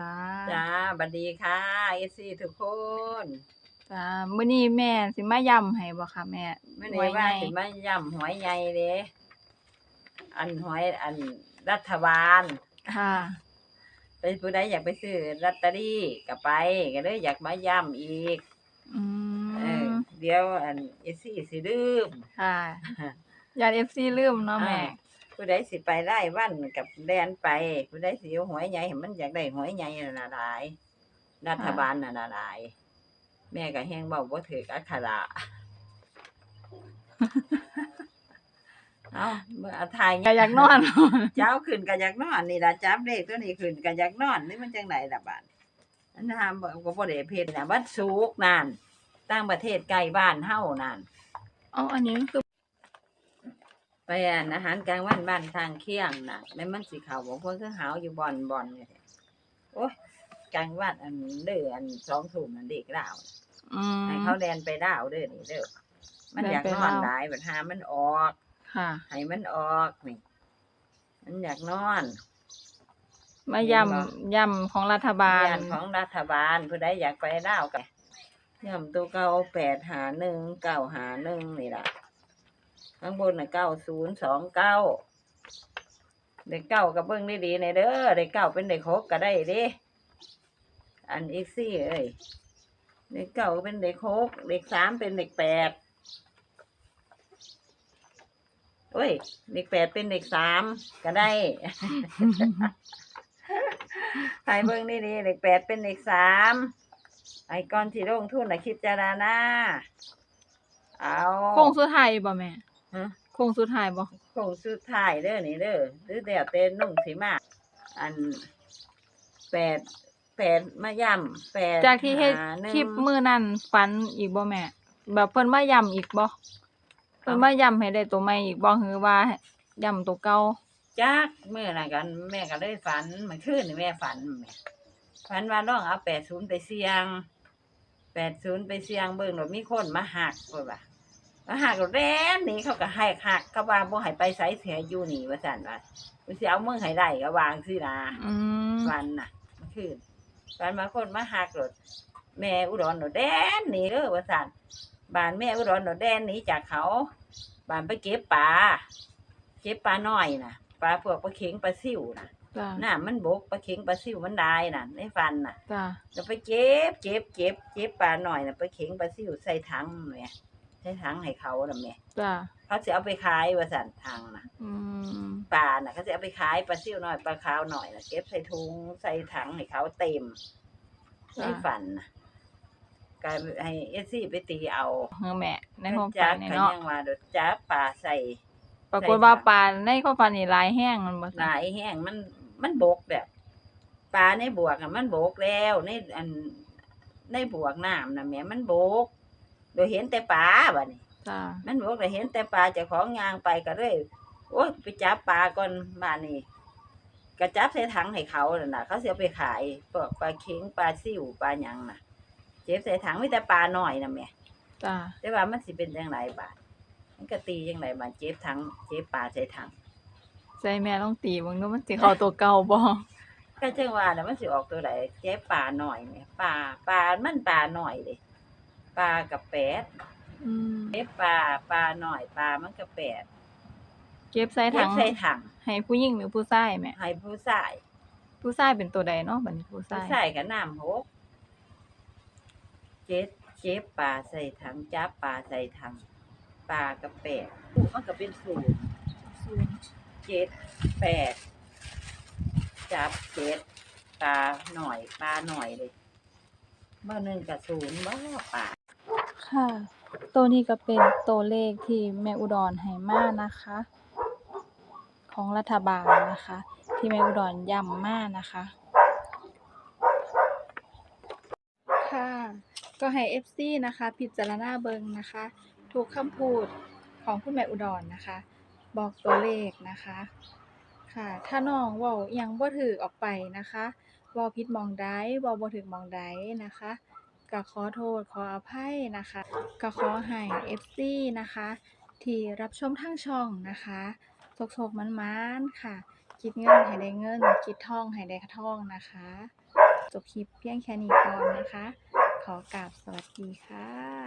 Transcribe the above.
จ้าจ้าบัดดีค่ะเอซีทุกคนจ้ามื้อนี้แม่สิมาย่ำให้บ่ค่ะแม่มื่อนี้ว่าหสิวยใหญ่มาย่ำหวยใหญ่เด้อันหวยอันรัฐบาล ค่ะไปผู้ใดอยากไปซื้อลอตเตอรี่ก็ไปก็เลยอยากมาย่ำอีกอืเออมเดี๋ยวอันเอซีสิลืมค่ะญาติ FC ลืมเนาะแม่อ่า ผู้ใดสิไปไล่วันกับแดนไป ผู้ใดสิเอาหวยใหญ่ให้มันอยากได้หวยใหญ่น่ะหลาย รัฐบาลน่ะหลาย แม่ก็แฮงเว้าบ่ถืออักขระเอาเมื่อเอาทายก็อยากนอน เจ้าขึ้นก็อยากนอนนี่ล่ะจับเลขตัวนี้ขึ้นก็อยากนอนนี่มันจังไดล่ะบาดอันทำบ่ก็บ่ได้เพชรน่ะวันศุกร์นั่นต่างประเทศใกล้บ้านเฮานั่นอ๋ออันนี้คือ ไปอ่านอาหารกลางวันบ้านทางเคียงน่ะแม่นมันสิเข้าบ่เพิ่นคือหาวอยู่บ่อนบ่อนนี่แหละโอ้ยกลางวันอันเด้ออัน2ทุ่มนั่นเด็กลาวอืม ให้เขาแดนไปดาวเด้อนี่เด้อมันอยากแล่นนไปอนดาว หลายบัดหามันออก ค่ะ ให้มันออกนี่มันอยากนอน มาเห็นบ่ ย่ำย่ำของรัฐบาลย่านของรัฐบาลผู้ใดอยากไปดาวกันย่ำตัวเก่าแปดหาหนึ่งเก้าหาหนึ่งนี่ล่ะ ข้างบนน่ะเก้าศูนย์สองเก้าเด็กเก้ากับเบิ้งได้ดีในเด้อเด็กเก้าเป็นเด็กหกก็ได้เด้อันอีกสี่เอ้ยเด็กเก้าเป็นเด็กหกเด็กสามเป็นเด็กแปดโอ้ยเด็กแปดเป็นเด็กสามก็ได้ใหายเบิ้งดีเด็กแปดเป็นเด็กสามไอ้ก้อนที่ลงทุนน่ะคิดจารณาเอาโค้งสุดท้ายบ่แม่ ฮะโค้งสุดท้ายบ่คงสุดท้ายเด้อนี่เด้อหรือเดี๋ยวเต้นนุ่งสีมาอันแปดแปดมาย่ำแปดจากที่เฮ็ดหาหนึ่ง คลิปมื้อนั้นฝันอีกบ่แม่ แบบเพิ่นมาย่ำอีกบ่เพิ่นมาย่ำให้ได้ตัวใหม่อีกบ่หรือว่าย่ำตัวเก่า จักเมื่อน่ะกันแม่ก็เลยฝันเมันคืนนี่แม่ฝันแม่ฝันว่าน้องเอาแปดศูนย์ไปเสี่ยงแปดศูนย์ไปเสี่ยงเบิ่งว่ามีคนมาหักว่าบ่ามาหักก็แร่นหนี่เขาก็ให้หักเขาว่าบ่ให้ไปไสเสียอยู่นี่ว่าซั่นว่ากูสิเอามึงให้ได้ก็วางสินะอืมฟันน่ะเมื่อคืนฟันมาคนมาหักรถแม่อุดรหนูแดนหนีเด้อว่าสันบ้านแม่อุดรหนูแดนหนีจากเขาบ้านไปเก็บปลาเก็บปลาน้อยน่ะปลาพวกปลาเข็งปลาซิวน่ะจ้าน้ามันบกปลาเข็งปลาซิวมันได้น่ะในฟันน่ะ จ้าแล้วไปเก็บเก็บเก็บเก็บปลาหน่อยน่ะปลาเข็งปลาซิวใส่ถังแม่ ใส่ถังให้เขาน่ะแม่จ้าเขาจะเอาไปขายว่าสันทางน่ะอืมปลาน่ะเขาจะเอาไปขายปลาซิ่วหน่อยปลาขาวหน่อยนะเก็บใส่ถุงใส่ถังให้เขาเต็มในฝันน่ะกายให้เอสซี่ไปตีเอาเฮอแม่ในความจัฝันกนี่กันเนาะยังว่าเดดจับปลาใส่ ปรากฏว่าปลาในความฝันนี่หลายแห้งมันบ่หจ้ะลายแห้งมันมันบกแบบปลาในบวกอะมันบกแล้วในอันในบวกน้ำนะแหม่มันบก โดยเห็นแต่ปลาบ่นี่จ้ามันบกแต่เห็นแต่ปลาเจ้าของยางไปก็เลยโอ้ยไปจับปลาก่อนบ้านนี่ก็จับใส่ถังให้เขาน่ะนะเขาเสียไปขายพวกปลาเค็งปลาซิวปลาหยังน่ะ เจ็บใส่ถังมีแต่ปลาหน่อยนะแหม่จ้าแต่ว่ามันสิเป็นจังไรบาดมันก็ตีจังไรบาดเจ็บถังเจ็บปลาใส่ถังใจแม่ต้องตีเบิ่งดูมันสิเข้าตัวเก่าบ่ก็จังว่าน่ะมันสิออกตัวไหนเจ็บปลาหน่อยเนี่ยปลาปลามันปลาหน่อยเลย ปลากับแปดอืมเจ็บปลาปลาหน่อยปลามันกับแปดเก็บใส่เจ็ถับงใส่ถังให้ผู้หญิงหรือผู้ชายแม่ให้ผู้ชายผู้ชายเป็นตัวใดเนาะบัดนี้ผู้ผู้ชายชายกับน้ำหกเจ็บเจ็บปลาใส่ถังจับปลาใส่ถังปลากับแปดปุ๊มันก็เป็นศูนย์เจ็ดแปดจับเจ็ดปลาหน่อยปลาหน่อยเลยเมื่อหนึ่งกับศูนย์บ้าปลา ค่ะ ตัวนี้ก็เป็นตัวเลขที่แม่อุดรให้มานะคะ ของรัฐบาลนะคะ ที่แม่อุดรย้ำมานะคะ ค่ะ ก็ให้ FC นะคะ พิจารณาเบิงนะคะทุกคำพูดของคุณแม่อุดรนะคะ บอกตัวเลขนะคะ ค่ะ ถ้าน้องว้าอิหยังบ่ถูกออกไปนะคะว้าผิดมองใดเว้าบ่ถูกหมองใดนะคะ ก็ขอโทษขออภัยนะคะก็ขอให้ FC นะคะ ที่รับชมทั้งช่องนะคะโชคๆมันมันค่ะ คิดเงินให้ได้เงิน คิดทองให้ได้ทองนะคะจบคลิปเพียงแค่นี้ก่อนนะคะ ขอกราบสวัสดีค่ะ